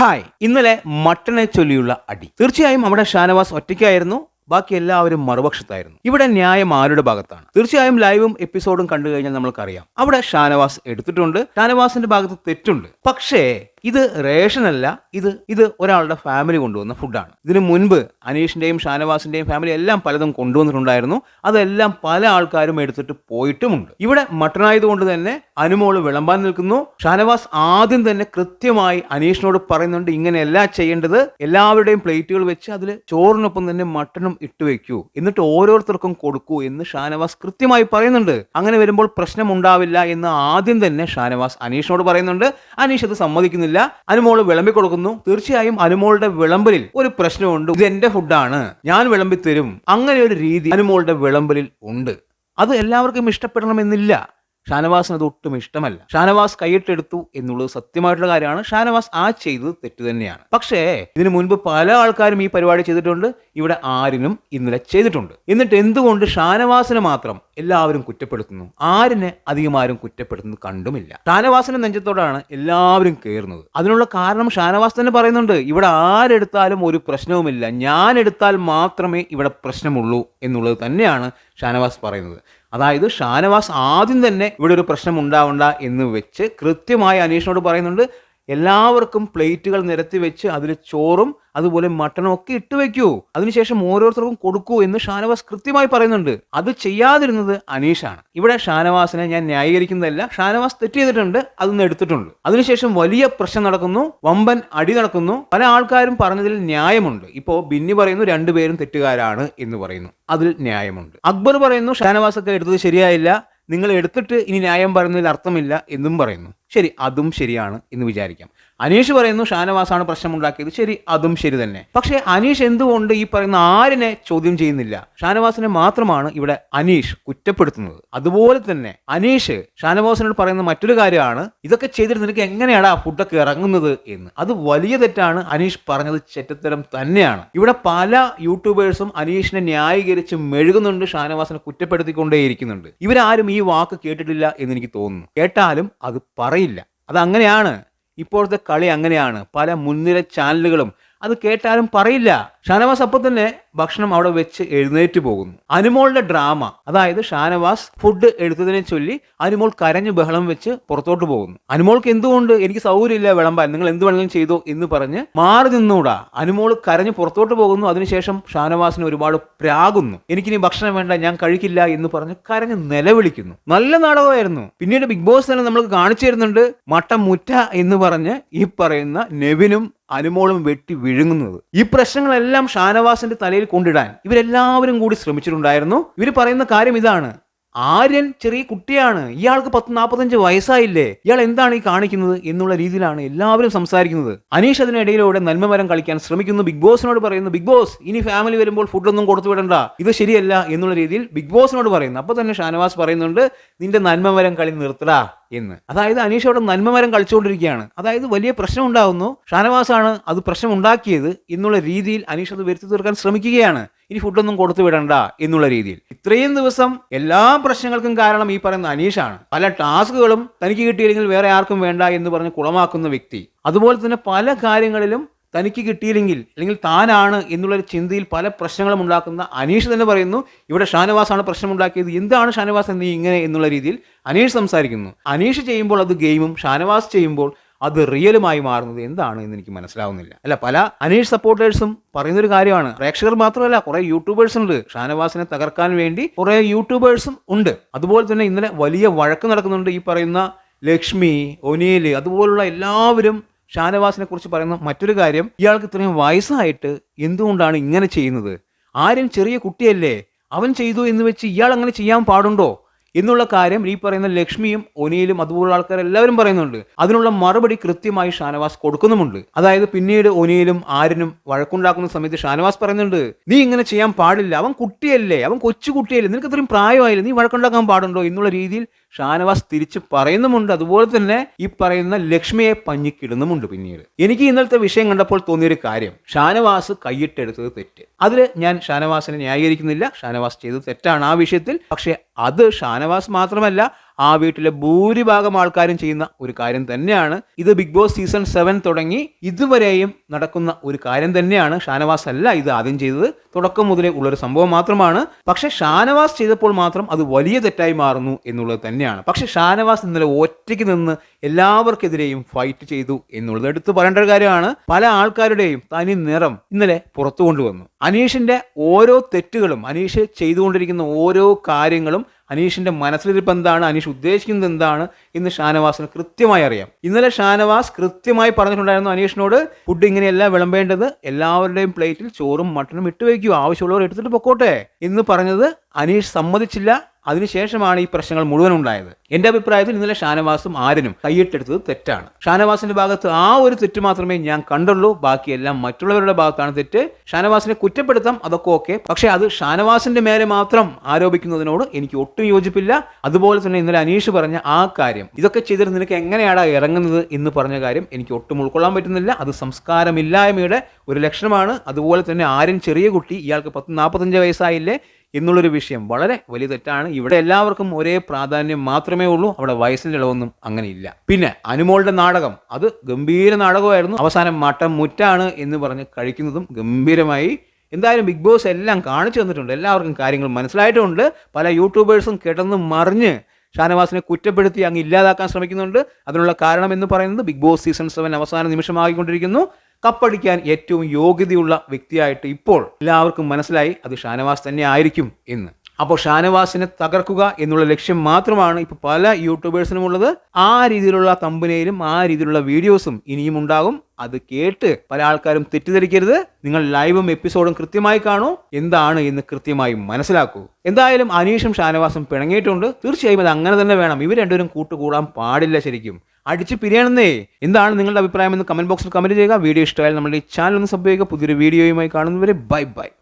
Hi. ഇന്നലെ മട്ടനെ ചൊല്ലിയുള്ള അടി. തീർച്ചയായും അവിടെ ഷാനവാസ് ഒറ്റയ്ക്കായിരുന്നു. ബാക്കി എല്ലാവരും മറുപക്ഷത്തായിരുന്നു. ഇവിടെ ന്യായം ആരുടെ ഭാഗത്താണ്? തീർച്ചയായും ലൈവും എപ്പിസോഡും കണ്ടു കഴിഞ്ഞാൽ നമ്മൾക്കറിയാം. അവിടെ ഷാനവാസ് എടുത്തിട്ടുണ്ട്. ഷാനവാസിന്റെ ഭാഗത്ത് തെറ്റുണ്ട്. പക്ഷേ ഇത് റേഷനല്ല ഇത് ഇത് ഒരാളുടെ ഫാമിലി കൊണ്ടുവന്ന ഫുഡാണ് ഇതിനു മുൻപ് അനീഷിന്റെയും ഷാനവാസിന്റെയും ഫാമിലി എല്ലാം പലതും കൊണ്ടുവന്നിട്ടുണ്ടായിരുന്നു. അതെല്ലാം പല ആൾക്കാരും എടുത്തിട്ട് പോയിട്ടുമുണ്ട്. ഇവിടെ മട്ടൺ ആയതുകൊണ്ട് തന്നെ അനുമോൾ വിളമ്പാൻ നിൽക്കുന്നു. ഷാനവാസ് ആദ്യം തന്നെ കൃത്യമായി അനീഷിനോട് പറയുന്നുണ്ട് ഇങ്ങനെയല്ല ചെയ്യേണ്ടത്. എല്ലാവരുടെയും പ്ലേറ്റുകൾ വെച്ച് അതിൽ ചോറിനൊപ്പം തന്നെ മട്ടണും ഇട്ട് വെക്കൂ. എന്നിട്ട് ഓരോരുത്തർക്കും കൊടുക്കൂ എന്ന് ഷാനവാസ് കൃത്യമായി പറയുന്നുണ്ട്. അങ്ങനെ വരുമ്പോൾ പ്രശ്നം ഉണ്ടാവില്ല എന്ന് ആദ്യം തന്നെ ഷാനവാസ് അനീഷിനോട് പറയുന്നുണ്ട്. അനീഷ് അത് സമ്മതിക്കുന്നില്ല. അനുമോൾ വിളമ്പി കൊടുക്കുന്നു. തീർച്ചയായും അനുമോളുടെ വിളമ്പലിൽ ഒരു പ്രശ്നമുണ്ട്. ഇത് എന്റെ ഫുഡാണ്. ഞാൻ വിളമ്പി തരും അങ്ങനെ ഒരു രീതി അനുമോളുടെ വിളമ്പലിൽ ഉണ്ട്. അത് എല്ലാവർക്കും ഇഷ്ടപ്പെടണമെന്നില്ല. ഷാനവാസിന് അത് ഒട്ടും ഇഷ്ടമല്ല. ഷാനവാസ് കൈയിട്ടെടുത്തു എന്നുള്ളത് സത്യമായിട്ടുള്ള കാര്യമാണ്. ഷാനവാസ് ആ ചെയ്തത് തെറ്റു തന്നെയാണ്. പക്ഷേ ഇതിനു മുൻപ് പല ആൾക്കാരും ഈ പരിപാടി ചെയ്തിട്ടുണ്ട്. ഇവിടെ ആരിനും ഇന്നലെ ചെയ്തിട്ടുണ്ട്. എന്നിട്ട് എന്തുകൊണ്ട് ഷാനവാസിനെ മാത്രം എല്ലാവരും കുറ്റപ്പെടുത്തുന്നു? ആരിനെ അധികം ആരും കുറ്റപ്പെടുത്തുന്നത് കണ്ടുമില്ല. ഷാനവാസിന്റെ നെഞ്ചത്തോടാണ് എല്ലാവരും കയറുന്നത് അതിനുള്ള കാരണം ഷാനവാസ് തന്നെ പറയുന്നുണ്ട്. ഇവിടെ ആരെടുത്താലും ഒരു പ്രശ്നവുമില്ല. ഞാൻ എടുത്താൽ മാത്രമേ ഇവിടെ പ്രശ്നമുള്ളൂ എന്നുള്ളത് തന്നെയാണ് ഷാനവാസ് പറയുന്നത്. അതായത് ഷാനവാസ് ആദ്യം തന്നെ ഇവിടെ ഒരു പ്രശ്നം ഉണ്ടാവണ്ട എന്ന് വെച്ച് കൃത്യമായി അനീഷിനോട് പറയുന്നുണ്ട്. എല്ലാവർക്കും പ്ലേറ്റുകൾ നിരത്തി വെച്ച് അതിൽ ചോറും അതുപോലെ മട്ടണും ഒക്കെ ഇട്ട് വെക്കൂ. അതിനുശേഷം ഓരോരുത്തർക്കും കൊടുക്കൂ എന്ന് ഷാനവാസ് കൃത്യമായി പറയുന്നുണ്ട്. അത് ചെയ്യാതിരുന്നത് അനീഷാണ്. ഇവിടെ ഷാനവാസിനെ ഞാൻ ന്യായീകരിക്കുന്നതല്ല. ഷാനവാസ് തെറ്റ് ചെയ്തിട്ടുണ്ട്. അതൊന്ന് എടുത്തിട്ടുണ്ട്. അതിനുശേഷം വലിയ പ്രശ്നം നടക്കുന്നു. വമ്പൻ അടി നടക്കുന്നു. പല ആൾക്കാരും പറഞ്ഞതിൽ ന്യായമുണ്ട്. ഇപ്പോ ബിന്നി പറയുന്നു രണ്ടുപേരും തെറ്റുകാരാണ് എന്ന് പറയുന്നു. അതിൽ ന്യായമുണ്ട്. അക്ബർ പറയുന്നു ഷാനവാസ് ഒക്കെ എടുത്തത് ശരിയായില്ല. നിങ്ങൾ എടുത്തിട്ട് ഇനി ന്യായം പറയുന്നതിൽ അർത്ഥമില്ല എന്നും പറയുന്നു. ശരി അതും ശരിയാണ് എന്ന് വിചാരിക്കാം. അനീഷ് പറയുന്നു ഷാനവാസാണ് പ്രശ്നമുണ്ടാക്കിയത്. ശരി അതും ശരി തന്നെ. പക്ഷേ അനീഷ് എന്തുകൊണ്ട് ഈ പറയുന്ന ആരിനെ ചോദ്യം ചെയ്യുന്നില്ല? ഷാനവാസിനെ മാത്രമാണ് ഇവിടെ അനീഷ് കുറ്റപ്പെടുത്തുന്നത്. അതുപോലെ തന്നെ അനീഷ് ഷാനവാസിനോട് പറയുന്ന മറ്റൊരു കാര്യമാണ് ഇതൊക്കെ ചെയ്തിട്ട് നിനക്ക് എങ്ങനെയാണ് ആ ഫുഡൊക്കെ ഇറങ്ങുന്നത്? എന്ന്. അത് വലിയ തെറ്റാണ് അനീഷ് പറഞ്ഞത് ചെറ്റത്തരം തന്നെയാണ്. ഇവിടെ പല യൂട്യൂബേഴ്സും അനീഷിനെ ന്യായീകരിച്ച് മെഴുകുന്നുണ്ട് ഷാനവാസിനെ കുറ്റപ്പെടുത്തിക്കൊണ്ടേയിരിക്കുന്നുണ്ട്. ഇവരാരും ഈ വാക്ക് കേട്ടിട്ടില്ല എന്ന് എനിക്ക് തോന്നുന്നു. കേട്ടാലും അത് പറയില്ല അത് അങ്ങനെയാണ് ഇപ്പോഴത്തെ കളി അങ്ങനെയാണ്. പല മുൻനിര ചാനലുകളും അത് കേട്ടാലും പറയില്ല. ഷാനവാസ് അപ്പോൾ തന്നെ ഭക്ഷണം അവിടെ വെച്ച് എഴുന്നേറ്റ് പോകുന്നു. അനുമോളുടെ ഡ്രാമ അതായത് ഷാനവാസ് ഫുഡ് എടുത്തതിനെ ചൊല്ലി അനുമോൾ കരഞ്ഞ് ബഹളം വെച്ച് പുറത്തോട്ട് പോകുന്നു. അനുമോൾക്ക് എന്തുകൊണ്ട് എനിക്ക് സൗകര്യമില്ല വിളമ്പാൻ നിങ്ങൾ എന്ത് വേണമെങ്കിലും ചെയ്തോ എന്ന് പറഞ്ഞ് മാറി നിന്നൂടാ. അനുമോൾ കരഞ്ഞ് പുറത്തോട്ട് പോകുന്നു അതിനുശേഷം ഷാനവാസിന് ഒരുപാട് പ്രാകുന്നു. എനിക്കിനി ഭക്ഷണം വേണ്ട ഞാൻ കഴിക്കില്ല എന്ന് പറഞ്ഞ് കരഞ്ഞ് നിലവിളിക്കുന്നു. നല്ല നാടകമായിരുന്നു. പിന്നീട് ബിഗ് ബോസ് തന്നെ നമ്മൾക്ക് കാണിച്ചു തരുന്നുണ്ട് മട്ടം മുറ്റ എന്ന് പറഞ്ഞ് ഈ പറയുന്ന നെവിനും അനുമോളും വെട്ടി വിഴുങ്ങുന്നത്. ഈ പ്രശ്നങ്ങളെല്ലാം ഷാനവാസിന്റെ തലയിൽ കൊണ്ടിടാൻ ഇവരെല്ലാവരും കൂടി ശ്രമിച്ചിട്ടുണ്ടായിരുന്നു. ഇവർ പറയുന്ന കാര്യം ഇതാണ്. ആര്യൻ ചെറിയ കുട്ടിയാണ്. ഇയാൾക്ക് പത്ത് നാൽപ്പത്തഞ്ച് വയസ്സായില്ലേ? ഇയാൾ എന്താണ് ഈ കാണിക്കുന്നത് എന്നുള്ള രീതിയിലാണ് എല്ലാവരും സംസാരിക്കുന്നത്. അനീഷ് അതിനിടയിലൂടെ നന്മമരം കളിക്കാൻ ശ്രമിക്കുന്നു. ബിഗ് ബോസിനോട് പറയുന്നു ബിഗ് ബോസ് ഇനി ഫാമിലി വരുമ്പോൾ ഫുഡൊന്നും കൊടുത്തു വിടണ്ട. ഇത് ശരിയല്ല എന്നുള്ള രീതിയിൽ ബിഗ് ബോസിനോട് പറയുന്നു. അപ്പോൾ തന്നെ ഷാനവാസ് പറയുന്നുണ്ട് നിന്റെ നന്മമരം കളി നിർത്തടാ എന്ന്. അതായത് അനീഷ് അവിടെ നന്മമരം കളിച്ചുകൊണ്ടിരിക്കുകയാണ്. അതായത് വലിയ പ്രശ്നം ഉണ്ടാകുന്നു ഷാനവാസാണ് അത് പ്രശ്നം ഉണ്ടാക്കിയത് എന്നുള്ള രീതിയിൽ അനീഷ് അത് വരുത്തി തീർക്കാൻ ശ്രമിക്കുകയാണ്. ഇനി ഫുഡൊന്നും കൊടുത്തു വിടണ്ട എന്നുള്ള രീതിയിൽ. ഇത്രയും ദിവസം എല്ലാ പ്രശ്നങ്ങൾക്കും കാരണം ഈ പറയുന്ന അനീഷാണ്. പല ടാസ്കുകളും തനിക്ക് കിട്ടിയില്ലെങ്കിൽ വേറെ ആർക്കും വേണ്ട എന്ന് പറഞ്ഞ് കുളമാക്കുന്ന വ്യക്തി. അതുപോലെ തന്നെ പല കാര്യങ്ങളിലും തനിക്ക് കിട്ടിയില്ലെങ്കിൽ അല്ലെങ്കിൽ താനാണ് എന്നുള്ളൊരു ചിന്തയിൽ പല പ്രശ്നങ്ങളും ഉണ്ടാക്കുന്ന അനീഷ് തന്നെ പറയുന്നു ഇവിടെ ഷാനവാസാണ് പ്രശ്നമുണ്ടാക്കിയത്. എന്താണ് ഷാനവാസ് നീ ഇങ്ങനെ? എന്നുള്ള രീതിയിൽ അനീഷ് സംസാരിക്കുന്നു. അനീഷ് ചെയ്യുമ്പോൾ അത് ഗെയിമും ഷാനവാസ് ചെയ്യുമ്പോൾ അത് റിയലുമായി മാറുന്നത് എന്താണ് എന്ന് എനിക്ക് മനസ്സിലാവുന്നില്ല. അല്ല പല അനീഷ് സപ്പോർട്ടേഴ്സും പറയുന്നൊരു കാര്യമാണ്. പ്രേക്ഷകർ മാത്രമല്ല കുറെ യൂട്യൂബേഴ്സ് ഉണ്ട്. ഷാനവാസിനെ തകർക്കാൻ വേണ്ടി കുറെ യൂട്യൂബേഴ്സും ഉണ്ട്. അതുപോലെ തന്നെ ഇന്നലെ വലിയ വഴക്ക് നടക്കുന്നുണ്ട് ഈ പറയുന്ന ലക്ഷ്മി ഒനീൽ അതുപോലുള്ള എല്ലാവരും ഷാനവാസിനെ കുറിച്ച് പറയുന്ന മറ്റൊരു കാര്യം ഇയാൾക്ക് ഇത്രയും വയസ്സായിട്ട് എന്തുകൊണ്ടാണ് ഇങ്ങനെ ചെയ്യുന്നത്? ആരും ചെറിയ കുട്ടിയല്ലേ? അവൻ ചെയ്തു എന്ന് വെച്ച് ഇയാൾ അങ്ങനെ ചെയ്യാൻ പാടുണ്ടോ? എന്നുള്ള കാര്യം ഈ പറയുന്ന ലക്ഷ്മിയും ഒനിയിലും അതുപോലുള്ള ആൾക്കാർ എല്ലാവരും പറയുന്നുണ്ട്. അതിനുള്ള മറുപടി കൃത്യമായി ഷാനവാസ് കൊടുക്കുന്നുമുണ്ട്. അതായത് പിന്നീട് ഒനിയിലും ആരിനും വഴക്കുണ്ടാക്കുന്ന സമയത്ത് ഷാനവാസ് പറയുന്നുണ്ട് നീ ഇങ്ങനെ ചെയ്യാൻ പാടില്ല. അവൻ കുട്ടിയല്ലേ. അവൻ കൊച്ചു കുട്ടിയല്ലേ നിനക്ക് ഇത്രയും പ്രായമായില്ലേ. നീ വഴക്കുണ്ടാക്കാൻ പാടുണ്ടോ? എന്നുള്ള രീതിയിൽ ഷാനവാസ് തിരിച്ച് പറയുന്നുമുണ്ട്. അതുപോലെ തന്നെ ഈ പറയുന്ന ലക്ഷ്മിയെ പഞ്ഞിക്കിടുന്നുമുണ്ട് പിന്നീട്. എനിക്ക് ഇന്നലത്തെ വിഷയം കണ്ടപ്പോൾ തോന്നിയൊരു കാര്യം. ഷാനവാസ് കൈയിട്ടെടുത്തത് തെറ്റ്. അതിൽ ഞാൻ ഷാനവാസിനെ ന്യായീകരിക്കുന്നില്ല. ഷാനവാസ് ചെയ്തത് തെറ്റാണ് ആ വിഷയത്തിൽ. പക്ഷേ അത് ഷാനവാസ് മാത്രമല്ല ആ വീട്ടിലെ ഭൂരിഭാഗം ആൾക്കാരും ചെയ്യുന്ന ഒരു കാര്യം തന്നെയാണ്. ഇത് ബിഗ് ബോസ് സീസൺ സെവൻ തുടങ്ങി ഇതുവരെയും നടക്കുന്ന ഒരു കാര്യം തന്നെയാണ്. ഷാനവാസ് അല്ല ഇത് ആദ്യം ചെയ്തത്. തുടക്കം മുതലേ ഉള്ളൊരു സംഭവം മാത്രമാണ്. പക്ഷെ ഷാനവാസ് ചെയ്തപ്പോൾ മാത്രം അത് വലിയ തെറ്റായി മാറുന്നു എന്നുള്ളത് തന്നെയാണ്. പക്ഷെ ഷാനവാസ് ഇന്നലെ ഒറ്റയ്ക്ക് നിന്ന് എല്ലാവർക്കെതിരെയും ഫൈറ്റ് ചെയ്തു എന്നുള്ളത് എടുത്തു പറയേണ്ട ഒരു കാര്യമാണ്. പല ആൾക്കാരുടെയും തനി നിറം ഇന്നലെ പുറത്തു കൊണ്ടുവന്നു. അനീഷിന്റെ ഓരോ തെറ്റുകളും അനീഷ് ചെയ്തുകൊണ്ടിരിക്കുന്ന ഓരോ കാര്യങ്ങളും അനീഷിന്റെ മനസ്സിലിരിപ്പ് എന്താണ്? അനീഷ് ഉദ്ദേശിക്കുന്നത് എന്താണ്? ഇന്ന് ഷാനവാസിന് കൃത്യമായി അറിയാം. ഇന്നലെ ഷാനവാസ് കൃത്യമായി പറഞ്ഞിട്ടുണ്ടായിരുന്നു അനീഷിനോട് ഫുഡ് ഇങ്ങനെയല്ല വിളമ്പേണ്ടത്. എല്ലാവരുടെയും പ്ലേറ്റിൽ ചോറും മട്ടനും ഇട്ട് വയ്ക്കൂ. ആവശ്യമുള്ളവർ എടുത്തിട്ട് പൊക്കോട്ടെ. എന്ന് പറഞ്ഞത് അനീഷ് സമ്മതിച്ചില്ല. അതിനുശേഷമാണ് ഈ പ്രശ്നങ്ങൾ മുഴുവൻ ഉണ്ടായത് എന്റെ അഭിപ്രായത്തിൽ ഇന്നലെ ഷാനവാസും ആരനും കൈയിട്ടെടുത്തത് തെറ്റാണ്. ഷാനവാസിന്റെ ഭാഗത്ത് ആ ഒരു തെറ്റ് മാത്രമേ ഞാൻ കണ്ടുള്ളൂ. ബാക്കിയെല്ലാം മറ്റുള്ളവരുടെ ഭാഗത്താണ് തെറ്റ്. ഷാനവാസിനെ കുറ്റപ്പെടുത്താം അതൊക്കെ ഓക്കെ. പക്ഷെ അത് ഷാനവാസിന്റെ മേലെ മാത്രം ആരോപിക്കുന്നതിനോട് എനിക്ക് ഒട്ടും യോജിപ്പില്ല. അതുപോലെ തന്നെ ഇന്നലെ അനീഷ് പറഞ്ഞ ആ കാര്യം ഇതൊക്കെ ചെയ്തിട്ട് നിനക്ക് എങ്ങനെയാണ് ഇറങ്ങുന്നത് എന്ന് പറഞ്ഞ കാര്യം എനിക്ക് ഒട്ടും ഉൾക്കൊള്ളാൻ പറ്റുന്നില്ല. അത് സംസ്കാരമില്ലായ്മയുടെ ഒരു ലക്ഷണമാണ്. അതുപോലെ തന്നെ ആര്യൻ ചെറിയ കുട്ടി ഇയാൾക്ക് പത്ത് നാൽപ്പത്തഞ്ച് വയസ്സായില്ലേ. എന്നുള്ളൊരു വിഷയം വളരെ വലിയ തെറ്റാണ്. ഇവിടെ എല്ലാവർക്കും ഒരേ പ്രാധാന്യം മാത്രമേ ഉള്ളൂ. അവിടെ വയസ്സിന്റെ ഇളവൊന്നും അങ്ങനെയില്ല. പിന്നെ അനുമോളുടെ നാടകം അത് ഗംഭീര നാടകമായിരുന്നു. അവസാനം മട്ടം മുറ്റാണ് എന്ന് പറഞ്ഞ് കഴിക്കുന്നതും ഗംഭീരമായി. എന്തായാലും ബിഗ് ബോസ് എല്ലാം കാണിച്ചു തന്നിട്ടുണ്ട്. എല്ലാവർക്കും കാര്യങ്ങൾ മനസ്സിലായിട്ടുണ്ട്. പല യൂട്യൂബേഴ്സും കിടന്ന് മറിഞ്ഞ് ഷാനവാസിനെ കുറ്റപ്പെടുത്തി അങ്ങ് ഇല്ലാതാക്കാൻ ശ്രമിക്കുന്നുണ്ട്. അതിനുള്ള കാരണം എന്ന് പറയുന്നത് ബിഗ് ബോസ് സീസൺ സെവൻ അവസാന നിമിഷമാകിക്കൊണ്ടിരിക്കുന്നു കപ്പടിക്കാൻ ഏറ്റവും യോഗ്യതയുള്ള വ്യക്തിയായിട്ട് ഇപ്പോൾ എല്ലാവർക്കും മനസ്സിലായി അത് ഷാനവാസ് തന്നെ ആയിരിക്കും എന്ന്. അപ്പോൾ ഷാനവാസിനെ തകർക്കുക എന്നുള്ള ലക്ഷ്യം മാത്രമാണ് ഇപ്പോൾ പല യൂട്യൂബേഴ്സിനും ഉള്ളത്. ആ രീതിയിലുള്ള തമ്പനയിലും ആ രീതിയിലുള്ള വീഡിയോസും ഇനിയും ഉണ്ടാകും. അത് കേട്ട് പല ആൾക്കാരും തെറ്റിദ്ധരിക്കരുത്. നിങ്ങൾ ലൈവും എപ്പിസോഡും കൃത്യമായി കാണൂ. എന്താണ് എന്ന് കൃത്യമായി മനസ്സിലാക്കൂ. എന്തായാലും അനീഷും ഷാനവാസും പിണങ്ങിയിട്ടുണ്ട്. തീർച്ചയായും അത് അങ്ങനെ തന്നെ വേണം. ഇവർ രണ്ടുപേരും കൂട്ടുകൂടാൻ പാടില്ല ശരിക്കും. അടിച്ച് പിരിയണമെന്നേ എന്താണ് നിങ്ങളുടെ അഭിപ്രായം എന്ന് കമന്റ് ബോക്സിൽ കമന്റ് ചെയ്യുക. വീഡിയോ ഇഷ്ടമായാലും നമ്മുടെ ഈ ചാനൽ ഒന്ന് സബ് ചെയ്യുക. പുതിയൊരു വീഡിയോയുമായി കാണുന്നവരെ ബൈ ബൈ.